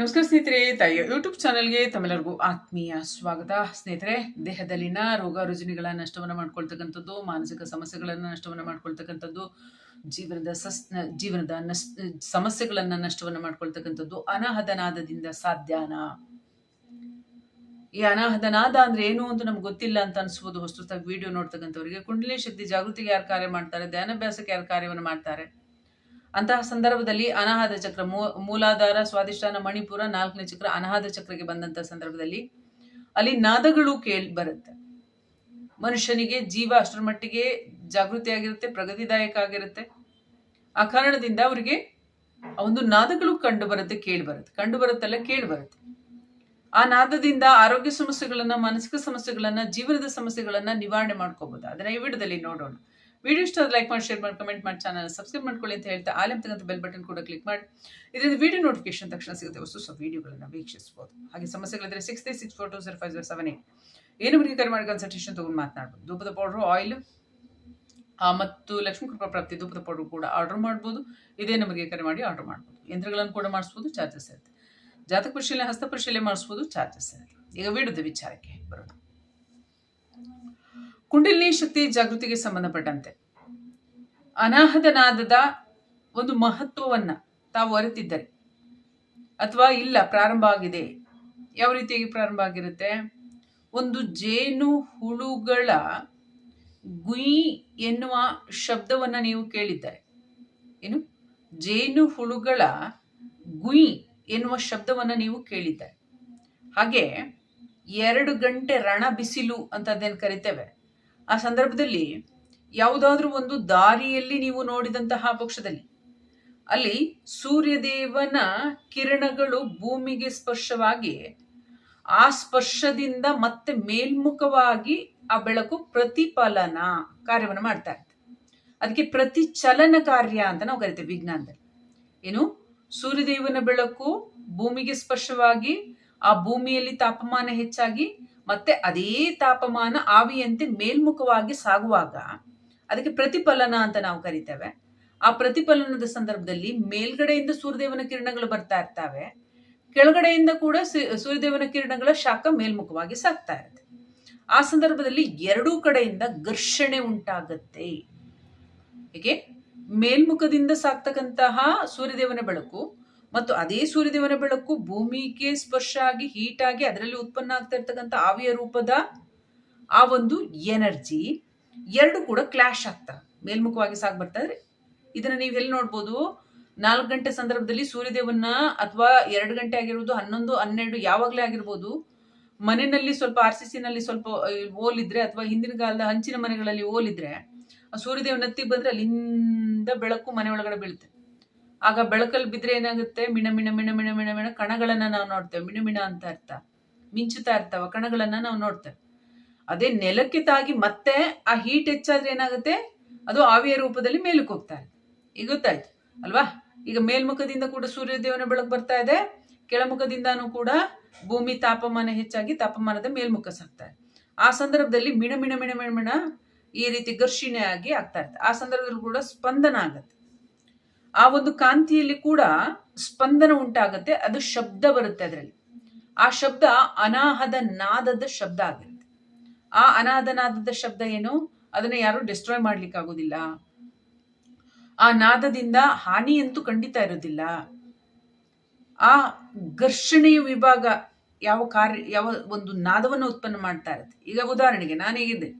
ನಮಸ್ಕಾರ ಸ್ನೇಹಿತರೆ ತಾಯಿಯ ಯೂಟ್ಯೂಬ್ ಚಾನಲ್ಗೆ ತಮ್ಮೆಲ್ಲರಿಗೂ ಆತ್ಮೀಯ ಸ್ವಾಗತ. ಸ್ನೇಹಿತರೆ, ದೇಹದಲ್ಲಿನ ರೋಗ ರುಜಿನಿಗಳ ನಷ್ಟವನ್ನು ಮಾಡ್ಕೊಳ್ತಕ್ಕಂಥದ್ದು, ಮಾನಸಿಕ ಸಮಸ್ಯೆಗಳನ್ನು ನಷ್ಟವನ್ನು ಮಾಡ್ಕೊಳ್ತಕ್ಕಂಥದ್ದು, ಜೀವನದ ಸಸ್ ಜೀವನದ ನಷ್ಟ ಸಮಸ್ಯೆಗಳನ್ನು ನಷ್ಟವನ್ನು ಮಾಡ್ಕೊಳ್ತಕ್ಕಂಥದ್ದು ಅನಾಹತನಾದದಿಂದ ಸಾಧ್ಯನ? ಈ ಅನಾಹತನಾದ ಅಂದ್ರೆ ಏನು ಅಂತ ನಮ್ಗೆ ಗೊತ್ತಿಲ್ಲ ಅಂತ ಅನ್ಸ್ಬೋದು. ಹೊಸದಾಗಿ ವಿಡಿಯೋ ನೋಡ್ತಕ್ಕಂಥವ್ರಿಗೆ, ಕುಂಡಲಿ ಶಕ್ತಿ ಜಾಗೃತಿಗೆ ಯಾರು ಕಾರ್ಯ ಮಾಡ್ತಾರೆ, ಧ್ಯಾನಾಭ್ಯಾಸಕ್ಕೆ ಯಾರು ಕಾರ್ಯವನ್ನು ಮಾಡ್ತಾರೆ? ಅಂತಹ ಸಂದರ್ಭದಲ್ಲಿ ಅನಾಹತ ಚಕ್ರ ಮೂಲಾಧಾರ ಸ್ವಾದಿಷ್ಠಾನ ಮಣಿಪುರ ನಾಲ್ಕನೇ ಚಕ್ರ ಅನಾಹತ ಚಕ್ರಕ್ಕೆ ಬಂದಂತಹ ಸಂದರ್ಭದಲ್ಲಿ ಅಲ್ಲಿ ನಾದಗಳು ಕೇಳಿ ಬರುತ್ತೆ. ಮನುಷ್ಯನಿಗೆ ಜೀವ ಅಷ್ಟರ ಮಟ್ಟಿಗೆ ಜಾಗೃತಿ ಆಗಿರುತ್ತೆ ಪ್ರಗತಿದಾಯಕ ಆಗಿರುತ್ತೆ. ಆ ಕಾರಣದಿಂದ ಅವರಿಗೆ ಒಂದು ನಾದಗಳು ಕಂಡು ಬರುತ್ತೆ, ಕೇಳಿ ಬರುತ್ತೆ. ಕಂಡು ಬರುತ್ತಲ್ಲ, ಕೇಳಿ ಬರುತ್ತೆ. ಆ ನಾದದಿಂದ ಆರೋಗ್ಯ ಸಮಸ್ಯೆಗಳನ್ನ, ಮಾನಸಿಕ ಸಮಸ್ಯೆಗಳನ್ನ, ಜೀವನದ ಸಮಸ್ಯೆಗಳನ್ನ ನಿವಾರಣೆ ಮಾಡ್ಕೋಬಹುದು ಅದನ್ನ ಈ ವಿಡದಲ್ಲಿ ನೋಡೋಣ. ವಿಡಿಯೋ ಇಷ್ಟ ಲೈಕ್ ಮಾಡಿ ಶೇರ್ ಮಾಡಿ ಕಮೆಂಟ್ ಮಾಡಿ ಚಾನಲ್ ಸಬ್ಸ್ಕ್ರೈಬ್ ಮಾಡ್ಕೊಳ್ಳಿ ಅಂತ ಹೇಳ್ತಾ ಆಲಂ ತಕ್ಕಂಥ ಬೆಲ್ ಬಟನ್ ಕೂಡ ಕ್ಲಿಕ್ ಮಾಡಿ. ಇದರಿಂದ ವಿಡಿಯೋ ನೋಟಿಫಿಕೇಶನ್ ತಕ್ಷಣ ಸಿಗುತ್ತೆ. ಹೊಸ ಹೊಸ ವೀಡಿಯೋಗಳನ್ನು ವೀಕ್ಷಿಸಬಹುದು ಹಾಗೆ ಸಮಸ್ಯೆಗಳಿದ್ರೆ six three six four two zero five zero seven eight ಏನು ಬಗ್ಗೆ ಕರೆ ಮಾಡಿ ಕನ್ಸಲ್ಟೇಷನ್ ತಗೊಂಡು ಮಾತನಾಡ್ಬೋದು. ಧೂಪದ ಪೌಡ್ರು ಆಯಿಲ್ ಮತ್ತು ಲಕ್ಷ್ಮೀ ಕೃಪಾ ಪ್ರಾಪ್ತಿ ಧೂಪದ ಪೌಡ್ರು ಕೂಡ ಆರ್ಡರ್ ಮಾಡ್ಬೋದು. ಇದೇ ನಮಗೆ ಕರೆ ಮಾಡಿ ಆರ್ಡರ್ ಮಾಡ್ಬೋದು. ಯಂತ್ರಗಳನ್ನು ಕೂಡ ಮಾಡಿಸ್ಬೋದು ಚಾರ್ಜಸ್ ಇರುತ್ತೆ. ಜಾತಕ ಪರಿಶೀಲನೆ, ಹಸ್ತ ಪರಿಶೀಲನೆ ಮಾಡಿಸ್ಬೋದು ಚಾರ್ಜಸ್ ಇರುತ್ತೆ. ಈಗ ವಿಡಿಯೋದ ವಿಚಾರಕ್ಕೆ ಬರೋಣ. ಕುಂಡಲಿನಿ ಶಕ್ತಿ ಜಾಗೃತಿಗೆ ಸಂಬಂಧಪಟ್ಟಂತೆ. ಅನಾಹತನಾದದ ಒಂದು ಮಹತ್ವವನ್ನ ತಾವು ಅರಿತಿದ್ದರೆ, ಅಥವಾ ಇಲ್ಲ, ಪ್ರಾರಂಭ ಆಗಿದೆ. ಯಾವ ರೀತಿಯಾಗಿ ಪ್ರಾರಂಭ ಆಗಿರುತ್ತೆ? ಒಂದು ಜೇನು ಹುಳುಗಳ ಗುಯಿ ಎನ್ನುವ ಶಬ್ದವನ್ನು ನೀವು ಕೇಳಿದ್ದಾರೆ, ಏನು? ಜೇನು ಹುಳುಗಳ ಗುಯಿ ಎನ್ನುವ ಶಬ್ದವನ್ನು ನೀವು ಕೇಳಿದ್ದಾರೆ. ಹಾಗೆ ಎರಡು ಗಂಟೆ ರಣ ಬಿಸಿಲು ಅಂತದೇನು ಕರಿತೇವೆ? ಆ ಸಂದರ್ಭದಲ್ಲಿ ಯಾವುದಾದ್ರೂ ಒಂದು ದಾರಿಯಲ್ಲಿ ನೀವು ನೋಡಿದಂತಹ ಪಕ್ಷದಲ್ಲಿ ಅಲ್ಲಿ ಸೂರ್ಯದೇವನ ಕಿರಣಗಳು ಭೂಮಿಗೆ ಸ್ಪರ್ಶವಾಗಿ ಆ ಸ್ಪರ್ಶದಿಂದ ಮತ್ತೆ ಮೇಲ್ಮುಖವಾಗಿ ಆ ಬೆಳಕು ಪ್ರತಿಫಲನ ಕಾರ್ಯವನ್ನು ಮಾಡ್ತಾ ಇರ್ತದೆ ಅದಕ್ಕೆ ಪ್ರತಿಚಲನ ಕಾರ್ಯ ಅಂತ ನಾವು ಕರಿತೇವೆ ವಿಜ್ಞಾನದಲ್ಲಿ. ಏನು? ಸೂರ್ಯದೇವನ ಬೆಳಕು ಭೂಮಿಗೆ ಸ್ಪರ್ಶವಾಗಿ ಆ ಭೂಮಿಯಲ್ಲಿ ತಾಪಮಾನ ಹೆಚ್ಚಾಗಿ ಮತ್ತೆ ಅದೇ ತಾಪಮಾನ ಆವಿಯಂತೆ ಮೇಲ್ಮುಖವಾಗಿ ಸಾಗುವಾಗ ಅದಕ್ಕೆ ಪ್ರತಿಫಲನ ಅಂತ ನಾವು ಕರಿತೇವೆ. ಆ ಪ್ರತಿಫಲನದ ಸಂದರ್ಭದಲ್ಲಿ ಮೇಲ್ಗಡೆಯಿಂದ ಸೂರ್ಯದೇವನ ಕಿರಣಗಳು ಬರ್ತಾ ಇರ್ತವೆ. ಕೆಳಗಡೆಯಿಂದ ಕೂಡ ಸೂರ್ಯದೇವನ ಕಿರಣಗಳ ಶಾಖ ಮೇಲ್ಮುಖವಾಗಿ ಸಾಗ್ತಾ ಇರುತ್ತೆ. ಆ ಸಂದರ್ಭದಲ್ಲಿ ಎರಡೂ ಕಡೆಯಿಂದ ಘರ್ಷಣೆ ಉಂಟಾಗತ್ತೆ. ಹೀಗೆ ಮೇಲ್ಮುಖದಿಂದ ಸಾಕ್ತಕ್ಕಂತಹ ಸೂರ್ಯದೇವನ ಬೆಳಕು ಮತ್ತು ಅದೇ ಸೂರ್ಯದೇವನ ಬೆಳಕು ಭೂಮಿಗೆ ಸ್ಪರ್ಶ ಆಗಿ ಹೀಟ್ ಆಗಿ ಅದರಲ್ಲಿ ಉತ್ಪನ್ನ ಆಗ್ತಾ ಇರ್ತಕ್ಕಂಥ ಆವಿಯ ರೂಪದ ಆ ಒಂದು ಎನರ್ಜಿ ಎರಡು ಕೂಡ ಕ್ಲಾಶ್ ಆಗ್ತಾ ಮೇಲ್ಮುಖವಾಗಿ ಸಾಗ್ ಬರ್ತಾ ಇದ್ರೆ. ಇದನ್ನ ನೀವು ಎಲ್ಲಿ ನೋಡ್ಬೋದು? ನಾಲ್ಕು ಗಂಟೆ ಸಂದರ್ಭದಲ್ಲಿ ಸೂರ್ಯದೇವನ್ನ ಅಥವಾ ಎರಡು ಗಂಟೆ ಆಗಿರ್ಬೋದು, ಹನ್ನೊಂದು, ಹನ್ನೆರಡು ಯಾವಾಗಲೇ ಆಗಿರ್ಬೋದು, ಮನೆಯಲ್ಲಿ ಸ್ವಲ್ಪ ಆರ್ ಸಿ ಸಿನಲ್ಲಿ ಸ್ವಲ್ಪ ಓಲಿದ್ರೆ ಅಥವಾ ಹಿಂದಿನ ಕಾಲದ ಹಂಚಿನ ಮನೆಗಳಲ್ಲಿ ಓಲಿದ್ರೆ ಆ ಸೂರ್ಯದೇವನ ಹತ್ತಿ ಬಂದ್ರೆ ಅಲ್ಲಿಂದ ಬೆಳಕು ಮನೆ ಒಳಗಡೆ ಬೀಳುತ್ತೆ. ಆಗ ಬೆಳಕಲ್ಲಿ ಬಿದ್ರೆ ಏನಾಗುತ್ತೆ? ಮಿಣ ಮಿಣ ಮಿಣ ಮಿಣ ಮಿಣ ಮಿಣ ಕಣಗಳನ್ನ ನಾವು ನೋಡ್ತೇವೆ. ಮಿಣ ಮಿಣ ಅಂತ ಅರ್ಥ. ಮಿಂಚುತ್ತಾ ಇರ್ತಾವ ಕಣಗಳನ್ನ ನಾವು ನೋಡ್ತೇವೆ. ಅದೇ ನೆಲಕ್ಕೆ ತಾಗಿ ಮತ್ತೆ ಆ ಹೀಟ್ ಹೆಚ್ಚಾದ್ರೆ ಏನಾಗುತ್ತೆ? ಅದು ಆವಿಯ ರೂಪದಲ್ಲಿ ಮೇಲಕ್ಕೆ ಹೋಗ್ತಾ ಇದೆ ಈಗ ಗೊತ್ತಾಯ್ತು, ಅಲ್ವಾ? ಈಗ ಮೇಲ್ಮುಖದಿಂದ ಕೂಡ ಸೂರ್ಯದೇವನ ಬೆಳಕು ಬರ್ತಾ ಇದೆ. ಕೆಳಮುಖದಿಂದಾನು ಕೂಡ ಭೂಮಿ ತಾಪಮಾನ ಹೆಚ್ಚಾಗಿ ತಾಪಮಾನದ ಮೇಲ್ಮುಖ ಸಾಗ್ತಾ ಇದೆ ಆ ಸಂದರ್ಭದಲ್ಲಿ ಮಿಣ ಮಿಣ ಮಿಣ ಮಿಣ ಮಿಣ ಈ ರೀತಿ ಘರ್ಷಣೆ ಆಗಿ ಆಗ್ತಾ ಇರ್ತದೆ ಆ ಸಂದರ್ಭದಲ್ಲಿ ಕೂಡ ಸ್ಪಂದನ ಆಗತ್ತೆ. ಆ ಒಂದು ಕಾಂತಿಯಲ್ಲಿ ಕೂಡ ಸ್ಪಂದನ ಉಂಟಾಗುತ್ತೆ, ಅದು ಶಬ್ದ ಬರುತ್ತೆ ಅದರಲ್ಲಿ. ಆ ಶಬ್ದ ಅನಾಹದ ನಾದದ ಶಬ್ದ ಆಗಿರುತ್ತೆ. ಆ ಅನಾಹದ ನಾದದ ಶಬ್ದ ಏನು? ಅದನ್ನ ಯಾರು ಡಿಸ್ಟ್ರಾಯ್ ಮಾಡ್ಲಿಕ್ಕೆ ಆಗೋದಿಲ್ಲ ಆ ನಾದದಿಂದ ಹಾನಿ ಅಂತೂ ಖಂಡಿತ ಇರೋದಿಲ್ಲ. ಆ ಘರ್ಷಣೆಯ ವಿಭಾಗ ಯಾವ ಕಾರ್ಯ, ಯಾವ ಒಂದು ನಾದವನ್ನು ಉತ್ಪನ್ನ ಮಾಡ್ತಾ ಇರುತ್ತೆ. ಈಗ ಉದಾಹರಣೆಗೆ ನಾನು ಹೇಗಿದ್ದೆ?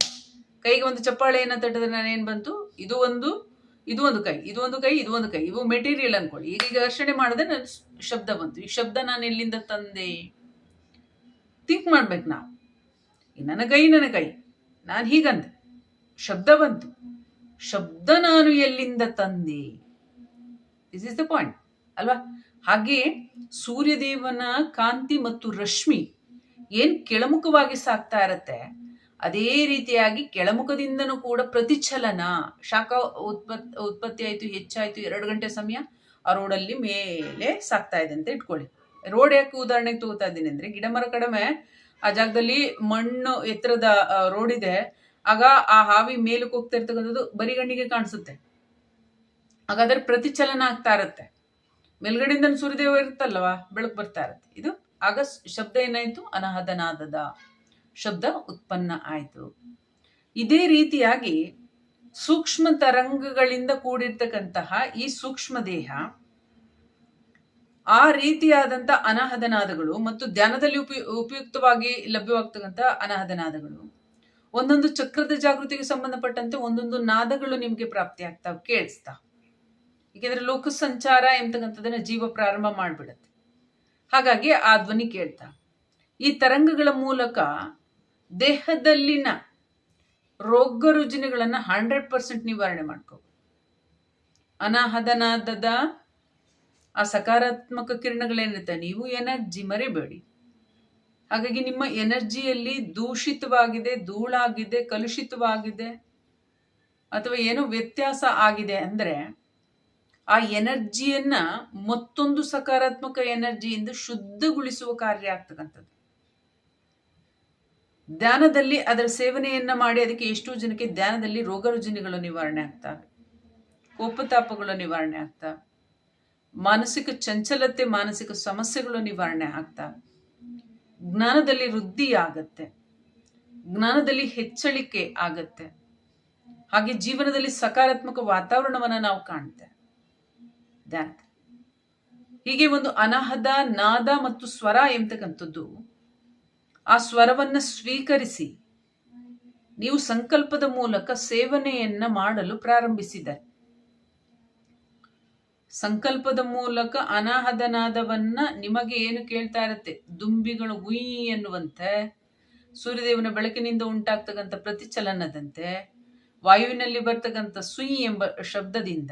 ಕೈಗೆ ಒಂದು ಚಪ್ಪಾಳೆಯನ್ನು ತಟ್ಟಿದ್ರೆ ನಾನು ಏನು ಬಂತು? ಇದು ಒಂದು ಇದು ಒಂದು ಕೈ, ಇದು ಒಂದು ಕೈ, ಇದು ಒಂದು ಕೈ. ಇವು ಮೆಟೀರಿಯಲ್ ಅನ್ಕೊಳ್ಳಿ. ಈಗ ಈಗ ಘರ್ಷಣೆ ಮಾಡಿದ್ರೆ ನನ್ನ ಶಬ್ದ ಬಂತು. ಈ ಶಬ್ದ ನಾನು ಎಲ್ಲಿಂದ ತಂದೆ? ಥಿಂಕ್ ಮಾಡ್ಬೇಕು ನಾವು. ನನ್ನ ಕೈ ನನ್ನ ಕೈ. ನಾನು ಹೀಗಂದೆ. ಶಬ್ದ ಬಂತು. ಶಬ್ದ ನಾನು ಎಲ್ಲಿಂದ ತಂದೆ? ದಿಸ್ ಇಸ್ ದ ಪಾಯಿಂಟ್ ಅಲ್ವಾ? ಹಾಗೆ ಸೂರ್ಯದೇವನ ಕಾಂತಿ ಮತ್ತು ರಶ್ಮಿ ಏನ್ ಕೆಳಮುಖವಾಗಿ ಸಾಕ್ತಾ ಇರತ್ತೆ? ಅದೇ ರೀತಿಯಾಗಿ ಕೆಳಮುಖದಿಂದನೂ ಕೂಡ ಪ್ರತಿಚಲನ. ಶಾಖ ಉತ್ಪತ್, ಉತ್ಪತ್ತಿ ಆಯ್ತು, ಹೆಚ್ಚಾಯಿತು, ಎರಡು ಗಂಟೆ ಸಮಯ ಆ ರೋಡಲ್ಲಿ ಮೇಲೆ ಸಾಕ್ತಾ ಇದೆ ಅಂತ ಇಟ್ಕೊಳ್ಳಿ. ರೋಡ್ ಯಾಕೆ ಉದಾಹರಣೆಗೆ ತಗೋತಾ ಇದ್ದೀನಿ ಅಂದ್ರೆ ಗಿಡ ಮರ ಕಡಿಮೆ, ಆ ಜಾಗದಲ್ಲಿ ಮಣ್ಣು ಎತ್ತರದ ರೋಡ್ ಇದೆ. ಆಗ ಆ ಹಾವಿ ಮೇಲಕ್ಕೆ ಹೋಗ್ತಾ ಇರ್ತಕ್ಕಂಥದ್ದು ಬರಿಗಣ್ಣಿಗೆ ಕಾಣಿಸುತ್ತೆ. ಹಾಗಾದ್ರೆ ಪ್ರತಿಚಲನ ಆಗ್ತಾ ಇರುತ್ತೆ. ಮೇಲ್ಗಡೆಯಿಂದ ಸೂರ್ಯದೇವ ಇರುತ್ತಲ್ವಾ? ಬೆಳಕು ಬರ್ತಾ ಇರುತ್ತೆ. ಇದು ಆಗ ಶಬ್ದ ಏನಾಯ್ತು? ಅನಾಹದನಾದದ ಶಬ್ದ ಉತ್ಪನ್ನ ಆಯಿತು. ಇದೇ ರೀತಿಯಾಗಿ ಸೂಕ್ಷ್ಮ ತರಂಗಗಳಿಂದ ಕೂಡಿರ್ತಕ್ಕಂತಹ ಈ ಸೂಕ್ಷ್ಮ ದೇಹ, ಆ ರೀತಿಯಾದಂಥ ಅನಾಹದನಾದಗಳು ಮತ್ತು ಧ್ಯಾನದಲ್ಲಿ ಉಪಯು, ಉಪಯುಕ್ತವಾಗಿ ಲಭ್ಯವಾಗ್ತಕ್ಕಂಥ ಅನಾಹದನಾದಗಳು ಒಂದೊಂದು ಚಕ್ರದ ಜಾಗೃತಿಗೆ ಸಂಬಂಧಪಟ್ಟಂತೆ ಒಂದೊಂದು ನಾದಗಳು ನಿಮಗೆ ಪ್ರಾಪ್ತಿ ಆಗ್ತಾವ ಕೇಳಿಸ್ತಾ. ಏಕೆಂದ್ರೆ ಲೋಕ ಸಂಚಾರ ಎಂಬತಕ್ಕಂಥದ್ದನ್ನ ಜೀವ ಪ್ರಾರಂಭ ಮಾಡಿಬಿಡುತ್ತೆ. ಹಾಗಾಗಿ ಆ ಧ್ವನಿ ಕೇಳ್ತಾ. ಈ ತರಂಗಗಳ ಮೂಲಕ ದೇಹದಲ್ಲಿನ ರೋಗ ರುಜಿನಗಳನ್ನು ಹಂಡ್ರೆಡ್ ಪರ್ಸೆಂಟ್ ನಿವಾರಣೆ ಮಾಡ್ಕೋ. ಅನಾಹದನಾದದ ಆ ಸಕಾರಾತ್ಮಕ ಕಿರಣಗಳೇನಿರುತ್ತೆ? ನೀವು ಎನರ್ಜಿ ಮರಿಬೇಡಿ. ಹಾಗಾಗಿ ನಿಮ್ಮ ಎನರ್ಜಿಯಲ್ಲಿ ದೂಷಿತವಾಗಿದೆ, ಧೂಳಾಗಿದೆ, ಕಲುಷಿತವಾಗಿದೆ ಅಥವಾ ಏನೋ ವ್ಯತ್ಯಾಸ ಆಗಿದೆ ಅಂದ್ರೆ ಆ ಎನರ್ಜಿಯನ್ನು ಮತ್ತೊಂದು ಸಕಾರಾತ್ಮಕ ಎನರ್ಜಿಯಿಂದ ಶುದ್ಧಗೊಳಿಸುವ ಕಾರ್ಯ ಆಗ್ತಕ್ಕಂಥದ್ದು. ಧ್ಯಾನದಲ್ಲಿ ಅದರ ಸೇವನೆಯನ್ನ ಮಾಡಿ ಅದಕ್ಕೆ ಎಷ್ಟೋ ಜನಕ್ಕೆ ಧ್ಯಾನದಲ್ಲಿ ರೋಗ ರುಜಿನಗಳು ನಿವಾರಣೆ ಆಗ್ತವೆ ಕೋಪತಾಪಗಳು ನಿವಾರಣೆ ಆಗ್ತಾ, ಮಾನಸಿಕ ಚಂಚಲತೆ, ಮಾನಸಿಕ ಸಮಸ್ಯೆಗಳು ನಿವಾರಣೆ ಆಗ್ತಾ. ಜ್ಞಾನದಲ್ಲಿ ವೃದ್ಧಿ ಆಗತ್ತೆ, ಜ್ಞಾನದಲ್ಲಿ ಹೆಚ್ಚಳಿಕೆ ಆಗತ್ತೆ. ಹಾಗೆ ಜೀವನದಲ್ಲಿ ಸಕಾರಾತ್ಮಕ ವಾತಾವರಣವನ್ನ ನಾವು ಕಾಣ್ತೇವೆ ಧ್ಯಾನ ಹೀಗೆ ಒಂದು ಅನಾಹದ ನಾದ ಮತ್ತು ಸ್ವರ ಎಂಬತಕ್ಕಂಥದ್ದು ಆ ಸ್ವರವನ್ನು ಸ್ವೀಕರಿಸಿ. ನೀವು ಸಂಕಲ್ಪದ ಮೂಲಕ ಸೇವನೆಯನ್ನ ಮಾಡಲು ಪ್ರಾರಂಭಿಸಿದ್ದಾರೆ ಸಂಕಲ್ಪದ ಮೂಲಕ ಅನಾಹದನಾದವನ್ನ ನಿಮಗೆ ಏನು ಕೇಳ್ತಾ ಇರುತ್ತೆ? ದುಂಬಿಗಳು ಗುಯಿ ಎನ್ನುವಂತೆ, ಸೂರ್ಯದೇವನ ಬೆಳಕಿನಿಂದ ಉಂಟಾಗ್ತಕ್ಕಂಥ ಪ್ರತಿಚಲನದಂತೆ, ವಾಯುವಿನಲ್ಲಿ ಬರ್ತಕ್ಕಂಥ ಸುಯಿ ಎಂಬ ಶಬ್ದದಿಂದ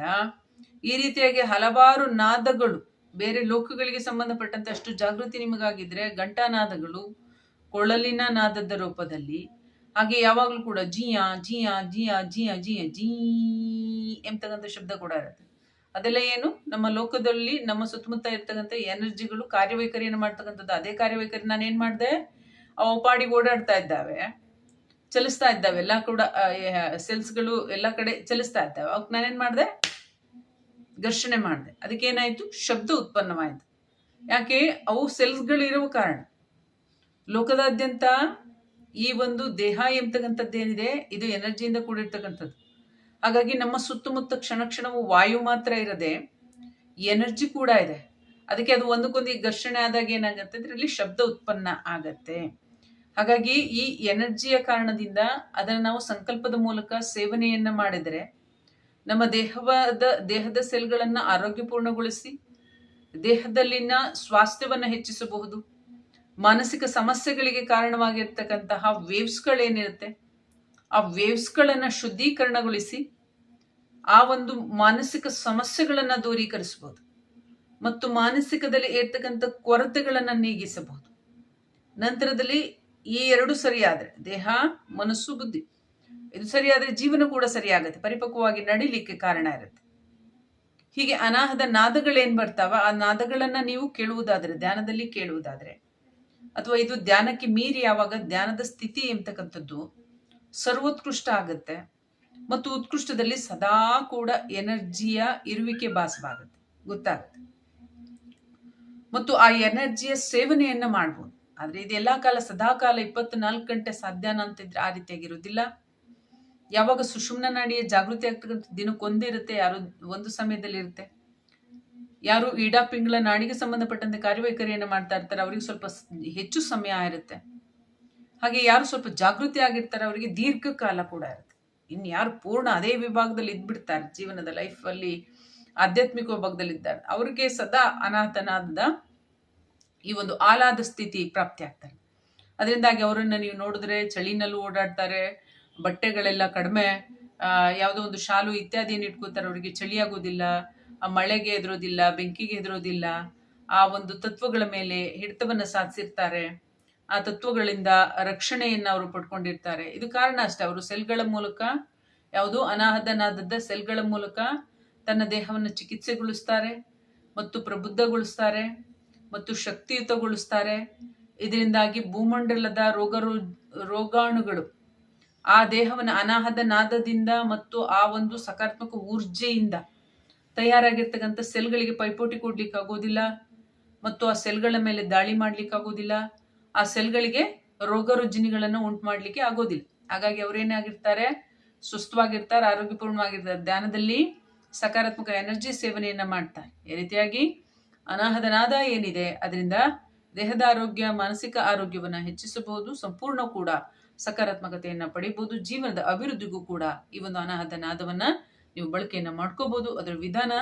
ಈ ರೀತಿಯಾಗಿ ಹಲವಾರು ನಾದಗಳು, ಬೇರೆ ಲೋಕಗಳಿಗೆ ಸಂಬಂಧಪಟ್ಟಂತೆ ಅಷ್ಟು ಜಾಗೃತಿ ನಿಮಗಾಗಿದ್ರೆ ಘಂಟಾನಾದಗಳು ಕೊಳಲಿನ ನಾದದ ರೂಪದಲ್ಲಿ. ಹಾಗೆ ಯಾವಾಗಲೂ ಕೂಡ ಜಿಯಾ ಜಿಯಾ ಜಿಯಾ ಜಿಯಾ ಜಿಯಾ, ಜೀ ಎಂಬತಕ್ಕಂಥ ಶಬ್ದ ಕೂಡ ಇರುತ್ತೆ. ಅದೆಲ್ಲ ಏನು? ನಮ್ಮ ಲೋಕದಲ್ಲಿ, ನಮ್ಮ ಸುತ್ತಮುತ್ತ ಇರ್ತಕ್ಕಂಥ ಎನರ್ಜಿಗಳು ಕಾರ್ಯವೈಖರಿಯನ್ನು ಮಾಡ್ತಕ್ಕಂಥದ್ದು. ಅದೇ ಕಾರ್ಯವೈಖರಿ ನಾನು ಏನ್ ಮಾಡಿದೆ? ಅವು ಪಾಡಿಗೆ ಓಡಾಡ್ತಾ ಇದ್ದಾವೆ. ಚಲಿಸ್ತಾ ಇದ್ದಾವೆ. ಎಲ್ಲ ಕೂಡ ಸೆಲ್ಸ್ಗಳು ಎಲ್ಲ ಕಡೆ ಚಲಿಸ್ತಾ ಇದ್ದಾವೆ. ಅವಕ್ಕೆ ನಾನೇನ್ ಮಾಡಿದೆ? ಘರ್ಷಣೆ ಮಾಡಿದೆ. ಅದಕ್ಕೇನಾಯ್ತು ಶಬ್ದ ಉತ್ಪನ್ನವಾಯಿತು. ಯಾಕೆ? ಅವು ಸೆಲ್ಸ್ಗಳಿರುವ ಕಾರಣ. ಲೋಕದಾದ್ಯಂತ ಈ ಒಂದು ದೇಹ ಎಂಬತಕ್ಕಂಥದ್ದೇನಿದೆ ಇದು ಎನರ್ಜಿಯಿಂದ ಕೂಡಿರ್ತಕ್ಕಂಥದ್ದು. ಹಾಗಾಗಿ ನಮ್ಮ ಸುತ್ತಮುತ್ತ ಕ್ಷಣ ಕ್ಷಣವು ವಾಯು ಮಾತ್ರ ಇರದೆ ಎನರ್ಜಿ ಕೂಡ ಇದೆ. ಅದಕ್ಕೆ ಅದು ಒಂದಕ್ಕೊಂದು ಘರ್ಷಣೆ ಆದಾಗ ಏನಾಗತ್ತೆ ಅಂದ್ರೆ ಇಲ್ಲಿ ಶಬ್ದ ಉತ್ಪನ್ನ ಆಗತ್ತೆ. ಹಾಗಾಗಿ ಈ ಎನರ್ಜಿಯ ಕಾರಣದಿಂದ ಅದನ್ನು ನಾವು ಸಂಕಲ್ಪದ ಮೂಲಕ ಸೇವನೆಯನ್ನ ಮಾಡಿದರೆ ನಮ್ಮ ದೇಹವಾದ, ದೇಹದ ಸೆಲ್ಗಳನ್ನು ಆರೋಗ್ಯಪೂರ್ಣಗೊಳಿಸಿ ದೇಹದಲ್ಲಿನ ಸ್ವಾಸ್ಥ್ಯವನ್ನು ಹೆಚ್ಚಿಸಬಹುದು. ಮಾನಸಿಕ ಸಮಸ್ಯೆಗಳಿಗೆ ಕಾರಣವಾಗಿರ್ತಕ್ಕಂತಹ ವೇವ್ಸ್ಗಳೇನಿರುತ್ತೆ ಆ ವೇವ್ಸ್ಗಳನ್ನು ಶುದ್ಧೀಕರಣಗೊಳಿಸಿ ಆ ಒಂದು ಮಾನಸಿಕ ಸಮಸ್ಯೆಗಳನ್ನ ದೂರೀಕರಿಸಬಹುದು ಮತ್ತು ಮಾನಸಿಕದಲ್ಲಿ ಇರ್ತಕ್ಕಂಥ ಕೊರತೆಗಳನ್ನ ನೀಗಿಸಬಹುದು. ನಂತರದಲ್ಲಿ ಈ ಎರಡು ಸರಿಯಾದ್ರೆ, ದೇಹ, ಮನಸ್ಸು, ಬುದ್ಧಿ. ಇದು ಸರಿಯಾದ್ರೆ ಜೀವನ ಕೂಡ ಸರಿಯಾಗುತ್ತೆ, ಪರಿಪಕ್ವವಾಗಿ ನಡಿಲಿಕ್ಕೆ ಕಾರಣ ಇರುತ್ತೆ. ಹೀಗೆ ಅನಾಹದ ನಾದಗಳೇನು ಬರ್ತಾವ? ಆ ನಾದಗಳನ್ನು ನೀವು ಕೇಳುವುದಾದ್ರೆ, ಧ್ಯಾನದಲ್ಲಿ ಕೇಳುವುದಾದ್ರೆ ಅಥವಾ ಇದು ಧ್ಯಾನಕ್ಕೆ ಮೀರಿ ಯಾವಾಗ ಧ್ಯಾನದ ಸ್ಥಿತಿ ಎಂಬತಕ್ಕಂಥದ್ದು ಸರ್ವೋತ್ಕೃಷ್ಟ ಆಗುತ್ತೆ. ಮತ್ತು ಉತ್ಕೃಷ್ಟದಲ್ಲಿ ಸದಾ ಕೂಡ ಎನರ್ಜಿಯ ಇರುವಿಕೆ ಭಾಸವಾಗುತ್ತೆ. ಗೊತ್ತಾಗುತ್ತೆ. ಮತ್ತು ಆ ಎನರ್ಜಿಯ ಸೇವನೆಯನ್ನ ಮಾಡ್ಬೋದು. ಆದ್ರೆ ಇದೆಲ್ಲಾ ಕಾಲ ಸದಾ ಕಾಲ ಇಪ್ಪತ್ನಾಲ್ಕು ಗಂಟೆ ಸಾಧ್ಯನ ಅಂತಿದ್ರೆ ಆ ರೀತಿಯಾಗಿರೋದಿಲ್ಲ ಯಾವಾಗ ಸುಷುಮ್ನ ನಾಡಿಯ ಜಾಗೃತಿ ಆಗ್ತಕ್ಕಂಥ ದಿನಕ್ಕೊಂದಿರುತ್ತೆ, ಯಾರು ಒಂದು ಸಮಯದಲ್ಲಿ ಇರುತ್ತೆ ಯಾರು ಈಡಾ ಪಿಂಗಳ ನಾಡಿಗೆ ಸಂಬಂಧಪಟ್ಟಂತೆ ಕಾರ್ಯವೈಖರಿಯನ್ನು ಮಾಡ್ತಾ ಇರ್ತಾರೆ, ಅವ್ರಿಗೆ ಸ್ವಲ್ಪ ಹೆಚ್ಚು ಸಮಯ ಇರುತ್ತೆ ಹಾಗೆ ಯಾರು ಸ್ವಲ್ಪ ಜಾಗೃತಿ ಆಗಿರ್ತಾರೆ, ಅವರಿಗೆ ದೀರ್ಘಕಾಲ ಕೂಡ ಇರುತ್ತೆ. ಇನ್ನು ಯಾರು ಪೂರ್ಣ ಅದೇ ವಿಭಾಗದಲ್ಲಿ ಇದ್ಬಿಡ್ತಾರೆ, ಜೀವನದ ಲೈಫಲ್ಲಿ ಆಧ್ಯಾತ್ಮಿಕ ವಿಭಾಗದಲ್ಲಿ ಇದ್ದಾರೆ. ಅವ್ರಿಗೆ ಸದಾ ಅನಾಥನಾದ ಈ ಒಂದು ಆಲಾದ ಸ್ಥಿತಿ ಪ್ರಾಪ್ತಿ ಆಗ್ತಾರೆ. ಅದರಿಂದಾಗಿ ಅವರನ್ನ ನೀವು ನೋಡಿದ್ರೆ ಚಳಿನಲ್ಲೂ ಓಡಾಡ್ತಾರೆ, ಬಟ್ಟೆಗಳೆಲ್ಲ ಕಡಿಮೆ ಯಾವುದೋ ಒಂದು ಶಾಲು ಇತ್ಯಾದಿಯನ್ನು ಇಟ್ಕೋತಾರೆ ಅವರಿಗೆ ಚಳಿ ಆಗೋದಿಲ್ಲ ಆ ಮಳೆಗೆ ಎದುರೋದಿಲ್ಲ, ಬೆಂಕಿಗೆ ಎದುರೋದಿಲ್ಲ, ಆ ಒಂದು ತತ್ವಗಳ ಮೇಲೆ ಹಿಡಿತವನ್ನ ಸಾಧಿಸಿರ್ತಾರೆ. ಆ ತತ್ವಗಳಿಂದ ರಕ್ಷಣೆಯನ್ನು ಅವರು ಪಡ್ಕೊಂಡಿರ್ತಾರೆ. ಇದು ಕಾರಣ ಅಷ್ಟೇ, ಅವರು ಸೆಲ್ಗಳ ಮೂಲಕ, ಯಾವುದು ಅನಾಹತನಾದದ್ದ ಸೆಲ್ಗಳ ಮೂಲಕ ತನ್ನ ದೇಹವನ್ನು ಚಿಕಿತ್ಸೆಗೊಳಿಸ್ತಾರೆ ಮತ್ತು ಪ್ರಬುದ್ಧಗೊಳಿಸ್ತಾರೆ ಮತ್ತು ಶಕ್ತಿಯುತಗೊಳಿಸ್ತಾರೆ. ಇದರಿಂದಾಗಿ ಭೂಮಂಡಲದ ರೋಗ ರೋಗಾಣುಗಳು ಆ ದೇಹವನ್ನು ಅನಾಹತನಾದದಿಂದ ಮತ್ತು ಆ ಒಂದು ಸಕಾರಾತ್ಮಕ ಊರ್ಜೆಯಿಂದ ತಯಾರಾಗಿರ್ತಕ್ಕಂಥ ಸೆಲ್ಗಳಿಗೆ ಪೈಪೋಟಿ ಕೊಡ್ಲಿಕ್ಕೆ ಆಗೋದಿಲ್ಲ ಮತ್ತು ಆ ಸೆಲ್ಗಳ ಮೇಲೆ ದಾಳಿ ಮಾಡ್ಲಿಕ್ಕೆ ಆಗೋದಿಲ್ಲ ಆ ಸೆಲ್ಗಳಿಗೆ ರೋಗ ರುಜಿನಿಗಳನ್ನು ಉಂಟು ಮಾಡಲಿಕ್ಕೆ ಆಗೋದಿಲ್ಲ. ಹಾಗಾಗಿ ಅವರೇನಾಗಿರ್ತಾರೆ ಸುಸ್ಥವಾಗಿರ್ತಾರೆ, ಆರೋಗ್ಯಪೂರ್ಣವಾಗಿರ್ತಾರೆ. ಧ್ಯಾನದಲ್ಲಿ ಸಕಾರಾತ್ಮಕ ಎನರ್ಜಿ ಸೇವನೆಯನ್ನ ಮಾಡ್ತಾರೆ. ಈ ರೀತಿಯಾಗಿ ಅನಾಹದನಾದ ಏನಿದೆ, ಅದರಿಂದ ದೇಹದ ಆರೋಗ್ಯ, ಮಾನಸಿಕ ಆರೋಗ್ಯವನ್ನ ಹೆಚ್ಚಿಸಬಹುದು, ಸಂಪೂರ್ಣ ಕೂಡ ಸಕಾರಾತ್ಮಕತೆಯನ್ನ ಪಡೆಯಬಹುದು ಜೀವನದ ಅಭಿವೃದ್ಧಿಗೂ ಕೂಡ ಈ ಒಂದು ಅನಾಹದ ನಾದವನ್ನ ನೀವು ಬಳಕೆಯನ್ನು ಮಾಡ್ಕೋಬಹುದು ಅದರ ವಿಧಾನ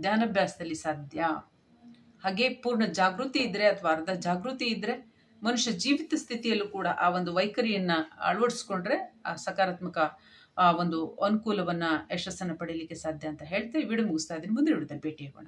ಧ್ಯಾನಾಭ್ಯಾಸದಲ್ಲಿ ಸಾಧ್ಯ. ಹಾಗೆ ಪೂರ್ಣ ಜಾಗೃತಿ ಇದ್ರೆ ಅಥವಾ ಅರ್ಧ ಜಾಗೃತಿ ಇದ್ರೆ ಮನುಷ್ಯ ಜೀವಿತ ಸ್ಥಿತಿಯಲ್ಲೂ ಕೂಡ ಆ ಒಂದು ವೈಖರಿಯನ್ನ ಅಳವಡಿಸ್ಕೊಂಡ್ರೆ ಆ ಸಕಾರಾತ್ಮಕ, ಆ ಒಂದು ಅನುಕೂಲವನ್ನ ಯಶಸ್ಸನ್ನು ಪಡೀಲಿಕ್ಕೆ ಸಾಧ್ಯ ಅಂತ ಹೇಳ್ತಾ ಈ ವಿಡಿಯೋ ಮುಗಿಸ್ತಾ ಇದ್ದೀನಿ. ಮುಂದೆ ವಿಡಿಯೋದಲ್ಲಿ ಭೇಟಿಯಾಗೋಣ.